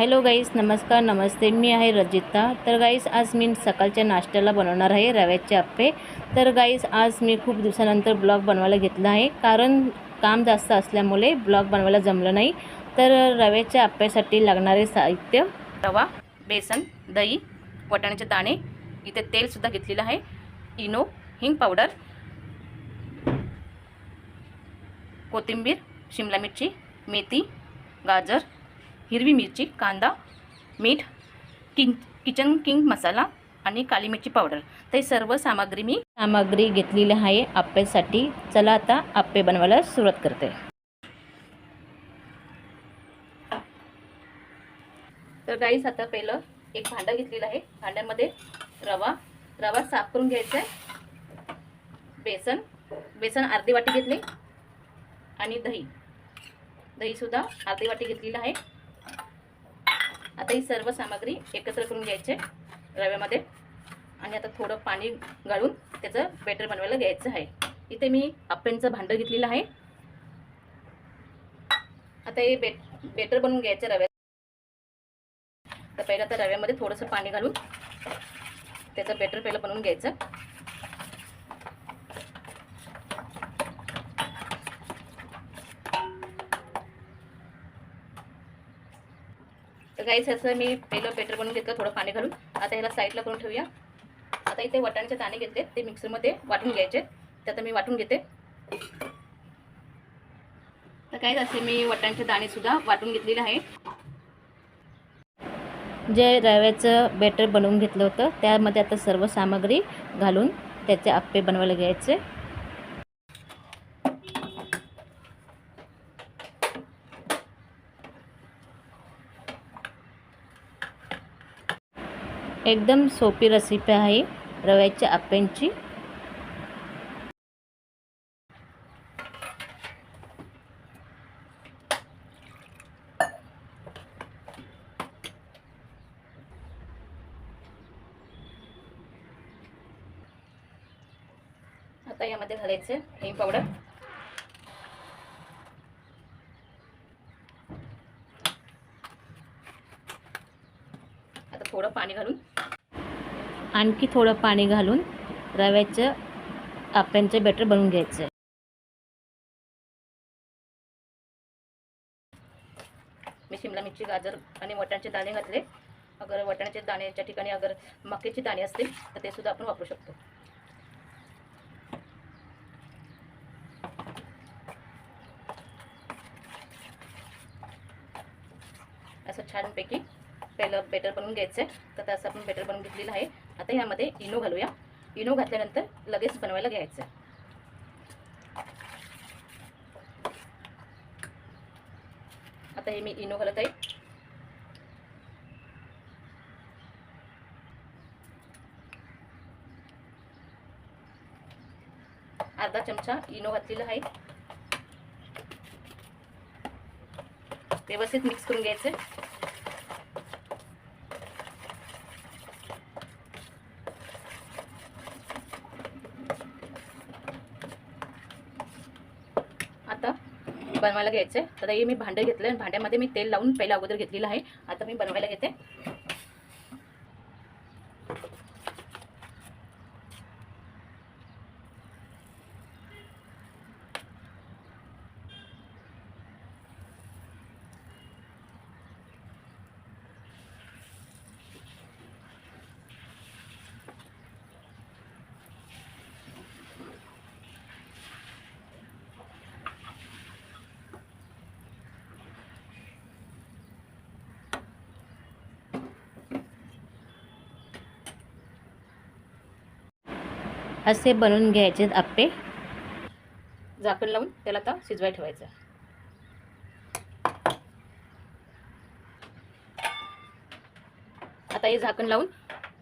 Hello गाईस नमस्कार नमस्ते. मी आहे रजिता. तर गाईस आज मी सकाळच्या नाश्त्याला बनवणार आहे रव्याचे आप्पे. तर गाईस आज मी खूप दिवसानंतर ब्लॉग बनवायला घेतला आहे. कारण काम जास्त असल्यामुळे ब्लॉग बनवायला जमलं नाही. तर रव्याच्या आप्यासाठी लागणारे साहित्य रवा बेसन दही वटाण्याचे दाणे इथे तेलसुद्धा घेतलेलं आहे. इनो हिंग पावडर कोथिंबीर शिमला मिरची मेथी गाजर हिरवी मिरची कांदा मीठ किं किचन किंग मसाला आणि काली मिरची पावडर. तर सर्व सामग्री मी सामग्री घेतलेली आहे आप्पेसाठी चला आता आप्पे बनवायला सुरुवात करते. तर गाईस आता पहिलं एक भांडं घेतलेलं आहे. भांड्यामध्ये रवा रवा साफ करून घ्यायचा आहे. बेसन बेसन अर्धी वाटी घेतली. आणि दही. दहीसुद्धा अर्धी वाटी घेतलेलं आहे. आता ही सर्व सामग्री एकत्र करून घ्यायचे रव्यामध्ये. आणि आता थोडं पाणी गाळून त्याचं बेटर बनवायला घ्यायचं आहे. इथे मी आप्यांचं भांडं घेतलेलं आहे. आता हे बेट बेटर बनवून घ्यायचं रव्या तर पहिलं आता रव्यामध्ये थोडंसं पाणी घालून त्याचं बेटर पहिलं बनवून घ्यायचं. तर काहीच असं मी पहिलं बेटर बनवून घेतलं थोडं पाणी घालून. आता ह्याला साईडला करून ठेवूया. आता इथे वाटाण्याचे दाणे घेतले ते मिक्सरमध्ये वाटून घ्यायचे. ते आता मी वाटून घेते. तर काहीच असे मी वाटाण्याचे दाणेसुद्धा वाटून घेतलेले आहे जे रव्याचं बेटर बनवून घेतलं होतं त्यामध्ये आता सर्व सामग्री घालून त्याचे आप्पे बनवायला घ्यायचे. एकदम सोपी रेसिपी आहे रव्याच्या आप्यांची आता यामध्ये घालायचं हिंग पावडर आता थोडं पाणी घालून. आणखी थोडं पाणी घालून रव्याचं आप्यांचं बॅटर बनवून घ्यायचं. मी शिमला मिरची गाजर आणि वाटाण्याचे दाणे घातले. अगर वाटाण्याचे दाण्याच्या ठिकाणी अगर मक्याचे दाणे असतील तर ते सुद्धा आपण वापरू शकतो. असं छानपैकी पहिलं बेटर बनवून घ्यायचं आहे तर त्याचं आपण बेटर बनवून घेतलेलं आहे. आता ह्यामध्ये इनो घालूया. इनो घातल्यानंतर लगेच बनवायला घ्यायचं आता हे मी इनो घालत आहे. अर्धा चमचा इनो घातलेला आहे. व्यवस्थित मिक्स करून घ्यायचं आता बनवायला घ्यायचं. आहे तर हे मी भांडं घेतलं आणि भांड्यामध्ये मी तेल लावून पहिला अगोदर घेतलेलं आहे. आता मी बनवायला घेते. असे बनवून घ्यायचे आप्पे. झाकण लावून त्याला आता शिजवाय ठेवायचं. आता हे झाकण लावून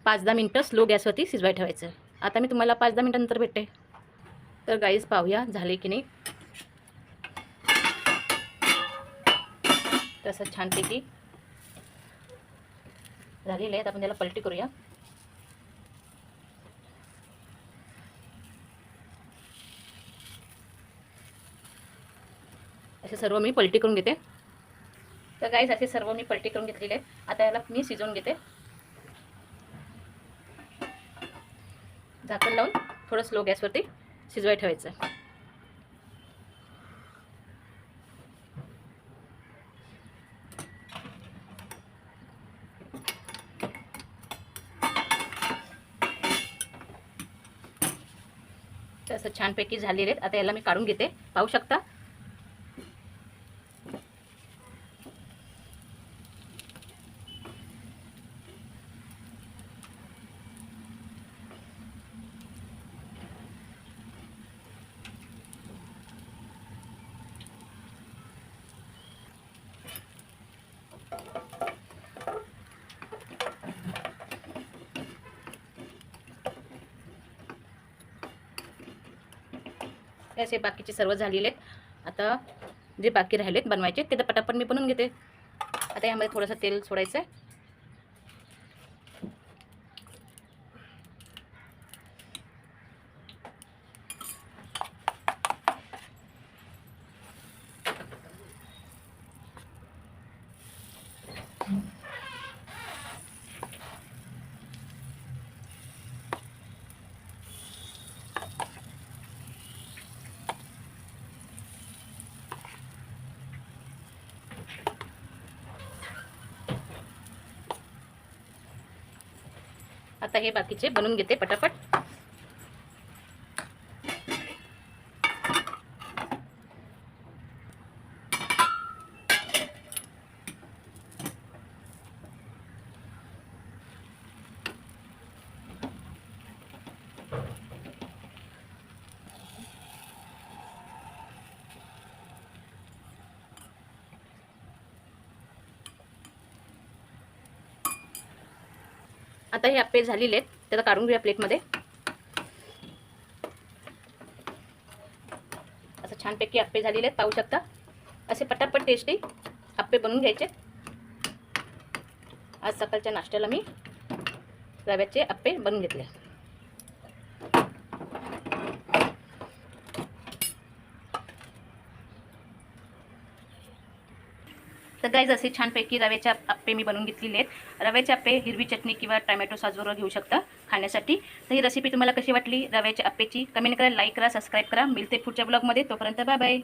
पाच दहा मिनटं स्लो गॅसवरती शिजवाय ठेवायचं. आता मी तुम्हाला पाच दहा मिनटानंतर भेटते. तर गाईज पाहूया झाले की नाही. तसं छानपैकी झालेलं आहे आपण त्याला पलटी करूया. असे सर्व मी पलटी करून घेते. तर गाईज असे सर्व मी पलटी करून घेतलेले आहे आता याला मी शिजवून घेते. झाकण लावून थोडं स्लो गॅसवरती शिजवाय ठेवायचं. तर असं छानपैकी झालेले आहेत. आता याला मी काढून घेते. पाहू शकता? असे बाकीचे सर्व झालेले आहेत. आता जे बाकी राहिलेत बनवायचे ते तर पटापट मी बनवून घेते. आता यामध्ये थोडंसं तेल सोडायचं आहे आता हे बाकीचे बनवून घेते पटापट. आता हे आपे झालेले आहेत. त्याला काढून घेऊया प्लेटमध्ये असं छानपैकी आप्पे झालेले आहेत पाहू शकता. असे पटापट टेस्टी आप्पे बनवून घ्यायचे. आज सकाळच्या नाश्त्याला मी रव्याचे आप्पे बनवून घेतले. तर गाईज असे छानपैकी रव्याचे अप्पे मी बनवून घेतलेले आहेत. रव्याचे अप्पे हिरवी चटणी किंवा टमॅटो सॉसबरोबर घेऊ शकता खाण्यासाठी. तर ही रेसिपी तुम्हाला कशी वाटली रव्याच्या अप्पेची कमेंट करा लाईक करा सबस्क्राईब करा. मिळते पुढच्या ब्लॉगमध्ये तोपर्यंत बाय बाय